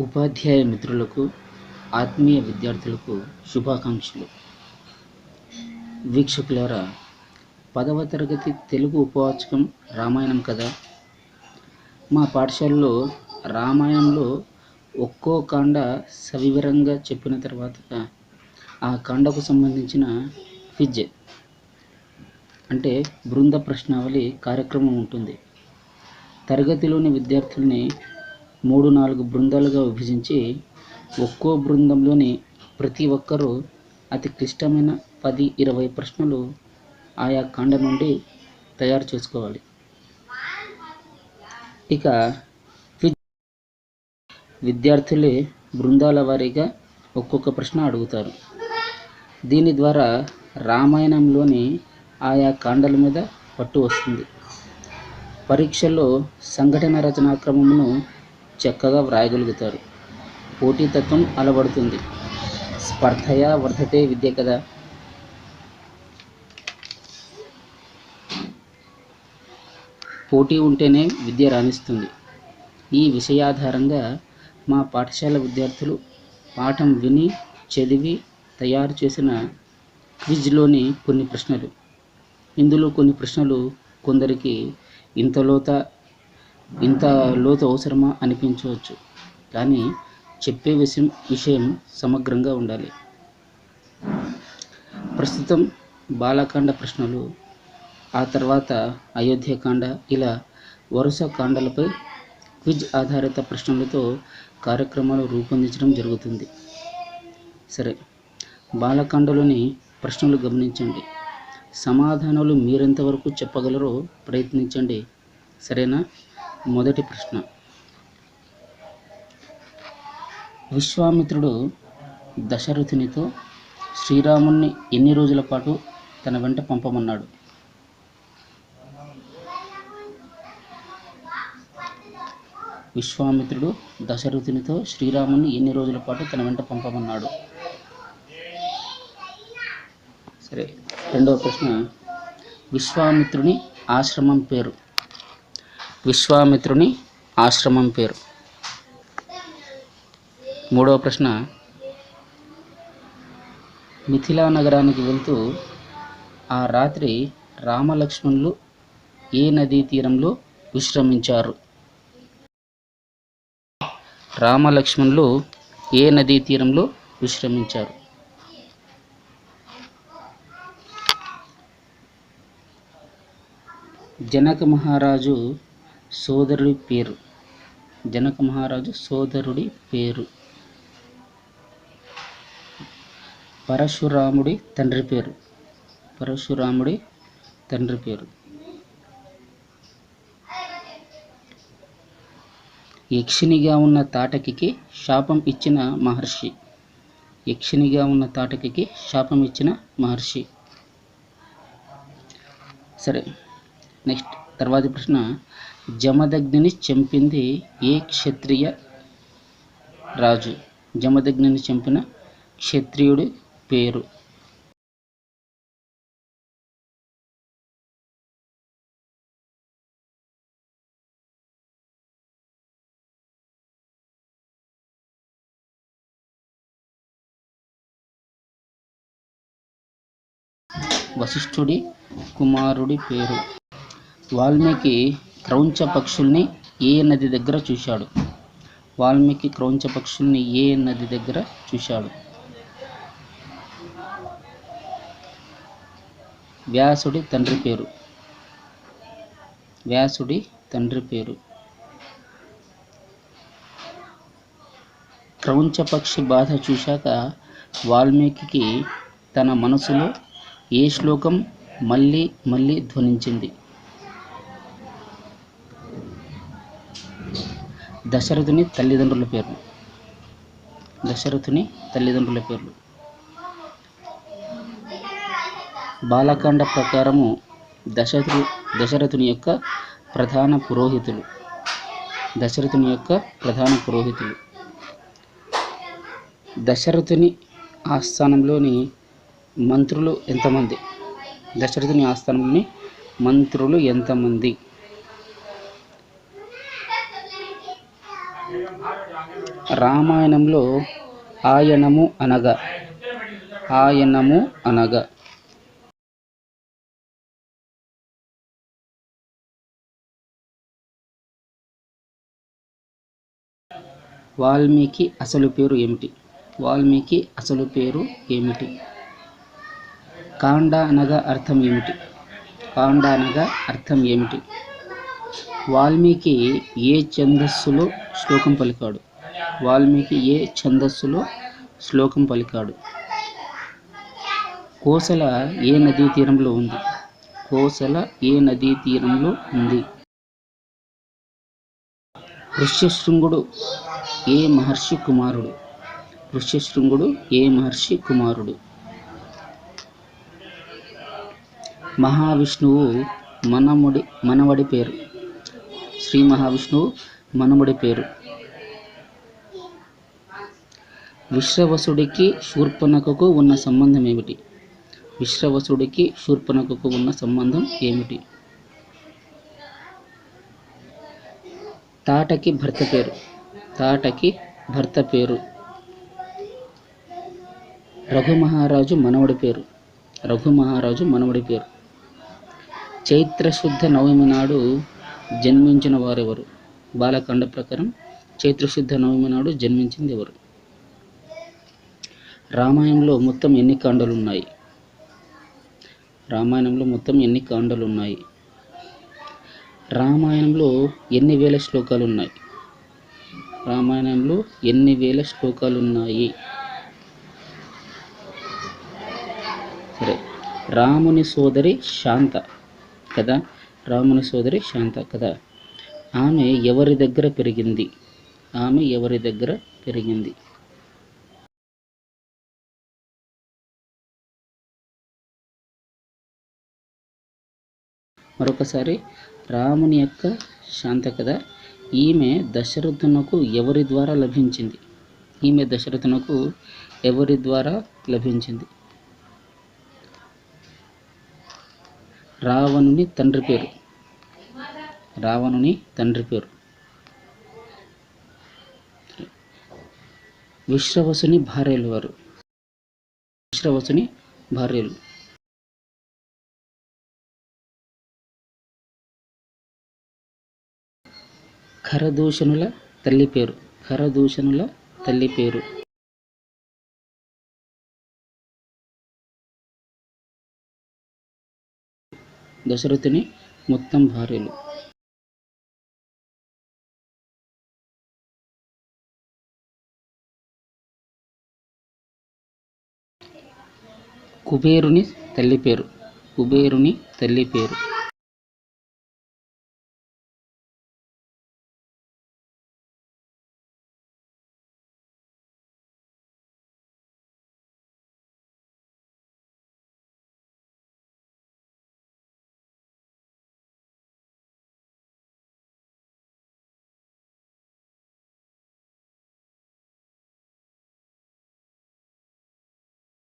ఉపాధ్యాయ మిత్రులకు ఆత్మీయ విద్యార్థులకు శుభాకాంక్షలు. వీక్షకులారా పదవ తరగతి తెలుగు ఉపవాచకం రామాయణం కదా మా పాఠశాలలో రామాయణంలో ఒక్కో కాండ సవివరంగా చెప్పిన తర్వాత ఆ కాండకు సంబంధించిన క్విజ్ అంటే బృంద ప్రశ్నావళి కార్యక్రమం ఉంటుంది. తరగతిలోని విద్యార్థుల్ని మూడు నాలుగు బృందాలుగా విభజించి ఒక్కో బృందంలోని ప్రతి ఒక్కరూ అతి క్లిష్టమైన పది ఇరవై ప్రశ్నలు ఆయా కాండ నుండి తయారు చేసుకోవాలి. ఇక విద్యార్థులే బృందాల వారీగా ఒక్కొక్క ప్రశ్న అడుగుతారు. దీని ద్వారా రామాయణంలోని ఆయా కాండల మీద పట్టు వస్తుంది. పరీక్షలో సంఘటన రచనా క్రమమును చక్కగా వ్రాయగలుగుతారు. పోటీతత్వం అలవడుతుంది. స్పర్ధయా వర్ధతే విద్య కదా? పోటీ ఉంటేనే విద్య రాణిస్తుంది. ఈ విషయాధారంగా మా పాఠశాల విద్యార్థులు పాఠం విని చదివి తయారు చేసిన క్విజ్లోని కొన్ని ప్రశ్నలు. ఇందులో కొన్ని ప్రశ్నలు కొందరికి ఇంతలోత ఇంత లోతు అవసరమా అనిపించవచ్చు. కానీ చెప్పే విషయం విషయం సమగ్రంగా ఉండాలి. ప్రస్తుతం బాలకాండ ప్రశ్నలు ఆ తర్వాత అయోధ్యకాండ ఇలా వరుస కాండలపై క్విజ్ ఆధారిత ప్రశ్నలతో కార్యక్రమాలు రూపొందించడం జరుగుతుంది. సరే బాలకాండలోని ప్రశ్నలు గమనించండి. సమాధానాలు మీరెంతవరకు చెప్పగలరో ప్రయత్నించండి. సరేనా? మొదటి ప్రశ్న. విశ్వామిత్రుడు దశరథునితో శ్రీరాముణ్ణి ఎన్ని రోజుల పాటు తన వెంట పంపమన్నాడు? విశ్వామిత్రుడు దశరథునితో శ్రీరాముని ఎన్ని రోజుల పాటు తన వెంట పంపమన్నాడు? సరే రెండవ ప్రశ్న. విశ్వామిత్రుని ఆశ్రమం పేరు. విశ్వామిత్రుని ఆశ్రమం పేరు. మూడవ ప్రశ్న. మిథిలా నగరానికి వెళ్తూ ఆ రాత్రి రామలక్ష్మణులు ఏ నదీ తీరంలో విశ్రమించారు? రామలక్ష్మణులు ఏ నదీ తీరంలో విశ్రమించారు? జనక మహారాజు సోదరుడి పేరు. జనక మహారాజు సోదరుడి పేరు. పరశురాముడి తండ్రి పేరు. పరశురాముడి తండ్రి పేరు. యక్షినిగా ఉన్న తాటకికి శాపం ఇచ్చిన మహర్షి. యక్షినిగా ఉన్న తాటకికి శాపం ఇచ్చిన మహర్షి. సరే నెక్స్ట్. తర్వాతి ప్రశ్న జమదగ్నిని చంపింది ఏ క్షత్రియ రాజు? జమదగ్నిని చంపిన క్షత్రియుడి పేరు. వశిష్ఠుడి కుమారుడి పేరు. వాల్మీకి క్రౌంచ పక్షుల్ని ఏ నది దగ్గర చూశాడు? వాల్మీకి క్రౌంచ పక్షుల్ని ఏ నది దగ్గర చూశాడు? వ్యాసుడి తండ్రి పేరు. వ్యాసుడి తండ్రి పేరు. క్రౌంచ పక్షి బాధ చూశాక వాల్మీకి తన మనసులో ఏ శ్లోకం మళ్ళీ మళ్ళీ ధ్వనించింది? దశరథుని తల్లిదండ్రుల పేర్లు. దశరథుని తల్లిదండ్రుల పేర్లు. బాలకాండ ప్రకారము దశరథు దశరథుని యొక్క ప్రధాన పురోహితులు. దశరథుని యొక్క ప్రధాన పురోహితులు. దశరథుని ఆస్థానంలోని మంత్రులు ఎంతమంది? దశరథుని ఆస్థానంలోని మంత్రులు ఎంతమంది? రామాయణంలో ఆయనము అనగా ఆయనము అనగా. వాల్మీకి అసలు పేరు ఏమిటి? వాల్మీకి అసలు పేరు ఏమిటి? కాండ అనగా అర్థం ఏమిటి? కాండ అనగా అర్థం ఏమిటి? వాల్మీకి ఏ ఛందస్సులో శ్లోకం పలికాడు? వాల్మీకి ఏ ఛందస్సులో శ్లోకం పలికాడు? కోసల ఏ నదీ తీరంలో ఉంది? కోసల ఏ నదీ తీరంలో ఉంది? ఋష్యశృంగుడు ఏ మహర్షి కుమారుడు? ఋష్యశృంగుడు ఏ మహర్షి కుమారుడు? మహావిష్ణువు మనముడి మనవడి పేరు. శ్రీ మహావిష్ణువు మనముడి పేరు. విశ్రవసుడికి శూర్పణఖకు ఉన్న సంబంధం ఏమిటి? విశ్రవసుడికి శూర్పణఖకు ఉన్న సంబంధం ఏమిటి? తాటకి భర్త పేరు. తాటకి భర్త పేరు. రఘుమహారాజు మనవడి పేరు. రఘు మహారాజు మనవడి పేరు. చైత్రశుద్ధ నవమి నాడు జన్మించిన వారెవరు? బాలకాండ ప్రకారం చైత్రశుద్ధ నవమి నాడు జన్మించింది ఎవరు? రామాయణంలో మొత్తం ఎన్ని కాండలు ఉన్నాయి రామాయణంలో మొత్తం ఎన్ని కాండలు ఉన్నాయి రామాయణంలో ఎన్ని వేల శ్లోకాలు ఉన్నాయి రామాయణంలో ఎన్ని వేల శ్లోకాలు ఉన్నాయి సరే రాముని సోదరి శాంత కదా? రాముని సోదరి శాంత కదా? ఆమె ఎవరి దగ్గర పెరిగింది? ఆమె ఎవరి దగ్గర పెరిగింది? మరొకసారి రాముని యొక్క శాంత కథ ఈమె దశరథునకు ఎవరి ద్వారా లభించింది? ఈమె దశరథునకు ఎవరి ద్వారా లభించింది? రావణుని తండ్రి పేరు. రావణుని తండ్రి పేరు. విశ్రవసుని భార్యలు వారు విశ్రవసుని భార్యలు. ఖరదూషణుల తల్లి పేరు. ఖరదూషణుల తల్లి పేరు. దశరథుని మొత్తం భార్యలు. కుబేరుని తల్లి పేరు. కుబేరుని తల్లి పేరు.